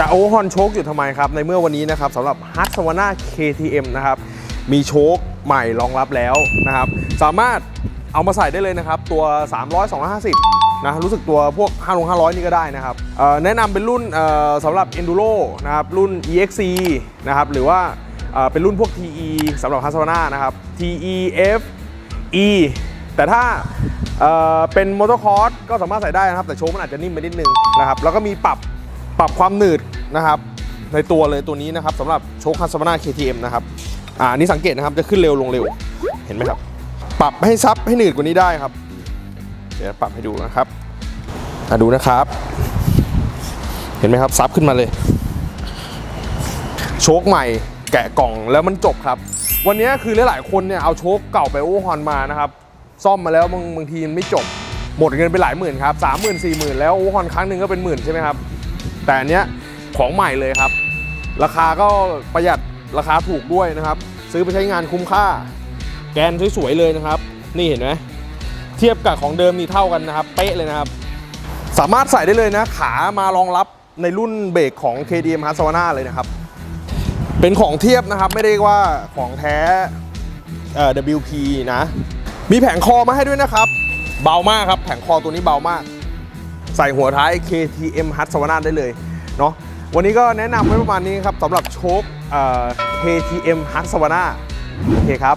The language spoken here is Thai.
จะโอฮอนโชคอยู่ทำไมครับ ในเมื่อวันนี้นะครับสำหรับ h u t s a v a n a KTM นะครับ มีโชคใหม่รองรับแล้วนะครับ สามารถเอามาใส่ได้เลยนะครับ ตัว 300 250 นะ รู้สึกตัวพวก5 5 0 0 นี่ก็ได้นะครับ แนะนำเป็นรุ่นสำหรับ Enduro นะครับ รุ่น EXC นะครับ หรือว่าเป็นรุ่นพวก TE สำหรับ h u t s a v a n a นะครับ TEF E แต่ถ้าเป็นมอเตอร์คอร์สก็สามารถใส่ได้นะครับ แต่โชคมันอาจจะนิ่มไปนิดนึงนะครับ แล้วก็มีปรับ ปรับความหนืดนะครับในตัวเลยตัวนี้นะครับสำหรับโชคคัสมานา KTM นะครับอ่านนี้สังเกตนะครับจะขึ้นเร็วลงเร็วเห็นไหมครับ ปรับให้ซับให้หนืดกว่านี้ได้ครับ เดี๋ยวปรับให้ดูนะครับอะดูนะครับ เห็นไหมครับซับขึ้นมาเลย โชคใหม่แกะกล่องแล้วมันจบครับ วันนี้คือหลายๆคนเนี่ยเอาโชคเก่าไปโอเวอร์ฮอนมานะครับซ่อมมาแล้วบางบางทีมันไม่จบหมดเงินไปหลายหมื่นครับสามหมื่นสี่หมื่นแล้วโอเวอร์ฮอนครั้งหนึ่งก็เป็นหมื่นใช่ไหมครับ แต่อันเนี้ยของใหม่เลยครับ ราคาก็ประหยัดราคาถูกด้วยนะครับ ซื้อไปใช้งานคุ้มค่า แกนสวยๆเลยนะครับ นี่เห็นไหมเทียบกับของเดิมนี่เท่ากันนะครับเป๊ะเลยนะครับ สามารถใส่ได้เลยนะ ขามารองรับในรุ่นเบรกของ KDM h a s a v a n a เลยนะครับ เป็นของเทียบนะครับไม่ได้ว่าของแท้เอ่อ WP นะ มีแผงคอมาให้ด้วยนะครับ เบามากครับ แผงคอตัวนี้เบามาก ใส่หัวท้าย KTM h u t s a v a n a ได้เลยเนาะวันนี้ก็แนะนำไว้ประมาณนี้ครับสำหรับโชคเอ่อ KTM h u t s a v a n a โอเคครับ